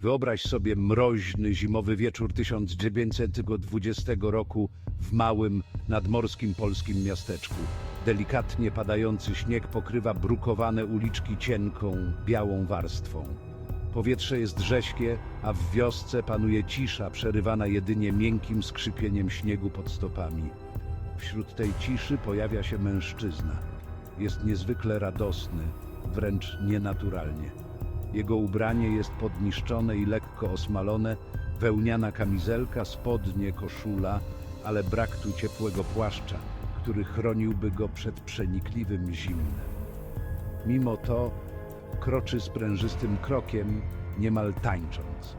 Wyobraź sobie mroźny, zimowy wieczór 1920 roku w małym, nadmorskim polskim miasteczku. Delikatnie padający śnieg pokrywa brukowane uliczki cienką, białą warstwą. Powietrze jest rześkie, a w wiosce panuje cisza, przerywana jedynie miękkim skrzypieniem śniegu pod stopami. Wśród tej ciszy pojawia się mężczyzna. Jest niezwykle radosny, wręcz nienaturalnie. Jego ubranie jest podniszczone i lekko osmalone, wełniana kamizelka, spodnie, koszula, ale brak tu ciepłego płaszcza, który chroniłby go przed przenikliwym zimnem. Mimo to kroczy sprężystym krokiem, niemal tańcząc,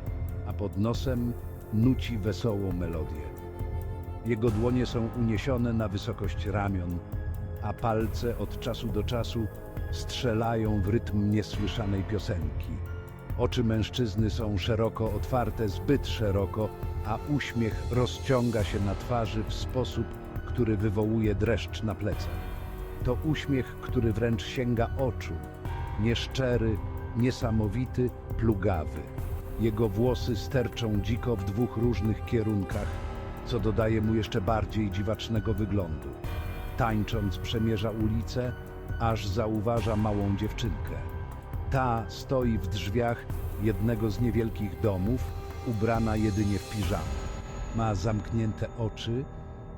a pod nosem nuci wesołą melodię. Jego dłonie są uniesione na wysokość ramion, a palce od czasu do czasu strzelają w rytm niesłyszanej piosenki. Oczy mężczyzny są szeroko otwarte, zbyt szeroko, a uśmiech rozciąga się na twarzy w sposób, który wywołuje dreszcz na plecach. To uśmiech, który wręcz sięga oczu. Nieszczery, niesamowity, plugawy. Jego włosy sterczą dziko w dwóch różnych kierunkach, co dodaje mu jeszcze bardziej dziwacznego wyglądu. Tańcząc przemierza ulicę, aż zauważa małą dziewczynkę. Ta stoi w drzwiach jednego z niewielkich domów, ubrana jedynie w piżamę. Ma zamknięte oczy,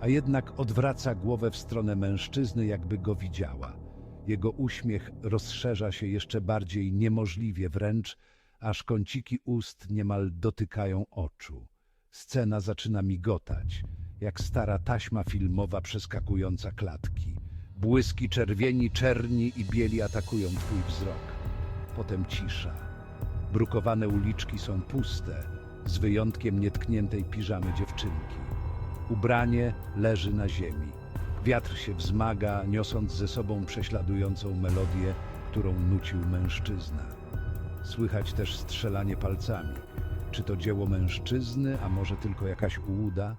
a jednak odwraca głowę w stronę mężczyzny, jakby go widziała. Jego uśmiech rozszerza się jeszcze bardziej niemożliwie wręcz, aż kąciki ust niemal dotykają oczu. Scena zaczyna migotać, jak stara taśma filmowa przeskakująca klatki. Błyski czerwieni, czerni i bieli atakują twój wzrok. Potem cisza. Brukowane uliczki są puste, z wyjątkiem nietkniętej piżamy dziewczynki. Ubranie leży na ziemi. Wiatr się wzmaga, niosąc ze sobą prześladującą melodię, którą nucił mężczyzna. Słychać też strzelanie palcami. Czy to dzieło mężczyzny, a może tylko jakaś ułuda?